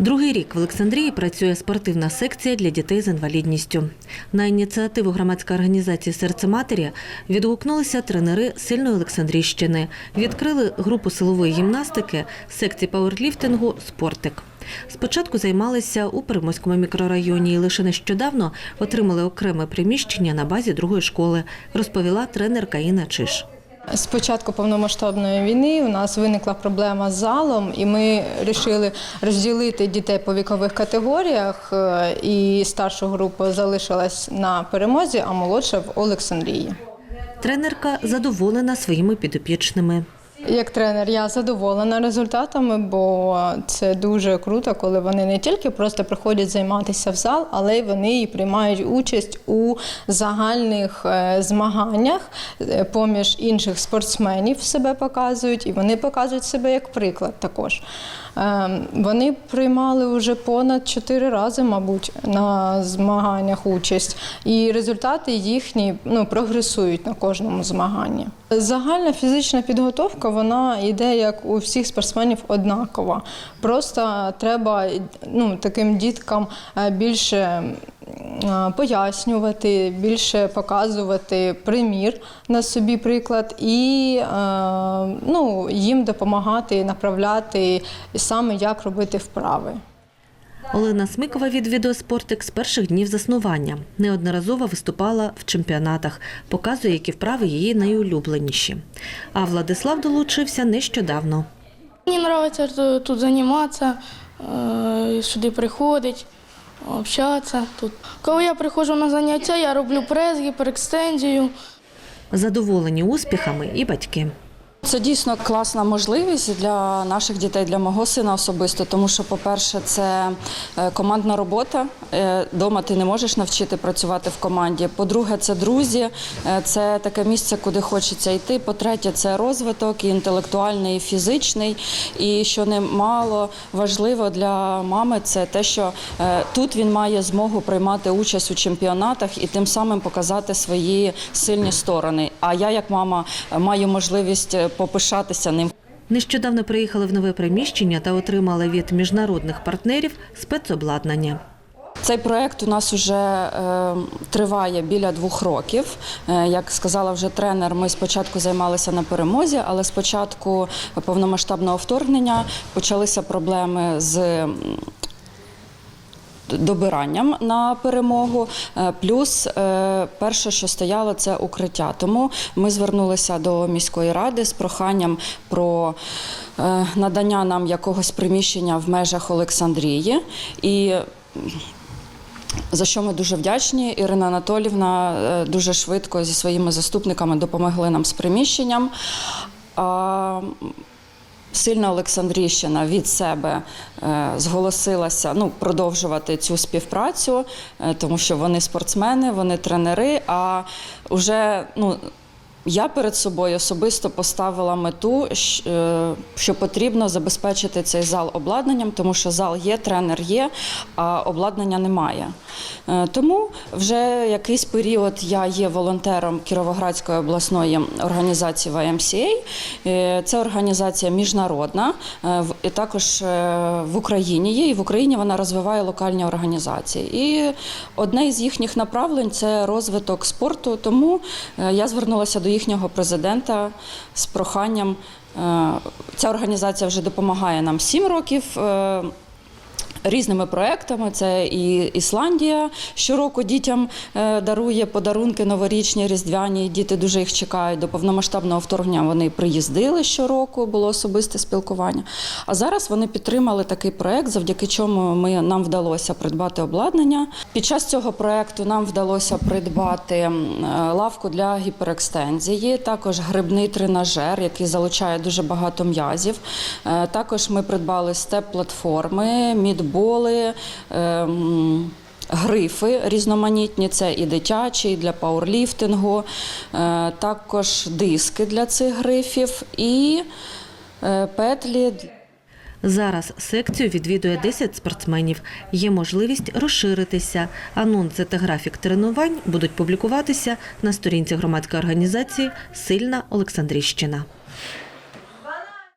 Другий рік в Олександрії працює спортивна секція для дітей з інвалідністю. На ініціативу громадської організації Серце матері відгукнулися тренери сильної Олександрійщини. Відкрили групу силової гімнастики, секції пауерліфтингу Спортик. Спочатку займалися у Приморському мікрорайоні і лише нещодавно отримали окреме приміщення на базі другої школи, розповіла тренерка Інна Чиш. З початку повномасштабної війни у нас виникла проблема з залом, і ми вирішили розділити дітей по вікових категоріях. е, І старша група залишилась на перемозі, а молодша в Олександрії. Тренерка задоволена своїми підопічними. Як тренер, я задоволена результатами, бо це дуже круто, коли вони не тільки просто приходять займатися в зал, але й вони і приймають участь у загальних е, змаганнях е, поміж інших спортсменів себе показують, і вони показують себе як приклад також. Е, Вони приймали вже понад чотири рази, мабуть, на змаганнях участь, і результати їхні ну, прогресують на кожному змаганні. Загальна фізична підготовка вона йде як у всіх спортсменів однакова. Просто треба ну, таким діткам е, більше е, пояснювати, більше показувати примір на собі приклад і е, ну, їм допомагати, направляти саме як робити вправи. Олена Смикова відвідує спортик з перших днів заснування. Неодноразово виступала в чемпіонатах, показує, які вправи її найулюбленіші. А Владислав долучився нещодавно. Мені подобається тут, займатися, е, сюди приходить, общатися тут. Коли я приходжу на заняття, я роблю прес, гіперекстензію. Задоволені успіхами і батьки. Це дійсно класна можливість для наших дітей, для мого сина особисто, тому що, по-перше, це е, командна робота. Е, Дома ти не можеш навчити працювати в команді. По-друге, це друзі, Е, це таке місце, куди хочеться йти. По-третє, це розвиток і інтелектуальний, і фізичний. І що немало важливо для мами, це те, що тут він має змогу приймати участь у чемпіонатах і тим самим показати свої сильні сторони. А я, як мама, е, маю можливість е, попишатися ним. Нещодавно приїхали в нове приміщення та отримали від міжнародних партнерів спецобладнання. Цей проект у нас вже е, триває біля двох років. Як сказала вже тренер, ми спочатку займалися на перемозі, але з початку повномасштабного вторгнення почалися проблеми з. Добиранням на перемогу, Е, плюс е, перше, що стояло, це укриття. Тому ми звернулися до міської ради з проханням про е, надання нам якогось приміщення в межах Олександрії. І за що ми дуже вдячні. Ірина Анатолівна дуже швидко зі своїми заступниками допомогли нам з приміщенням. Сильна Олександрійщина від себе е, зголосилася ну, продовжувати цю співпрацю, е, тому що вони спортсмени, вони тренери. А вже ну, я перед собою особисто поставила мету, е, що потрібно забезпечити цей зал обладнанням, тому що зал є, тренер є, а обладнання немає. Е, Тому вже якийсь період я є волонтером Кіровоградської обласної організації YMCA. Е, Це організація міжнародна, е, і також в Україні є, і в Україні вона розвиває локальні організації. І одне із їхніх направлень це розвиток спорту. Тому я звернулася до їхнього президента з проханням. Ця організація вже допомагає нам сім років. Різними проектами це і Ісландія щороку дітям е, дарує подарунки новорічні, різдвяні. Діти дуже їх чекають. До повномасштабного вторгнення вони приїздили щороку, було особисте спілкування. А зараз вони підтримали такий проект, завдяки чому ми нам вдалося придбати обладнання. Під час цього проекту нам вдалося придбати е, лавку для гіперекстензії, також грибний тренажер, який залучає дуже багато м'язів. Е, Також ми придбали степ-платформи, мідболи. ем, Грифи різноманітні, це і дитячі, і для пауерліфтингу, е, також диски для цих грифів і е, петлі Зараз секцію відвідує 10 спортсменів. Є можливість розширитися. Анонси та графік тренувань будуть публікуватися на сторінці громадської організації Сильна Олександрійщина.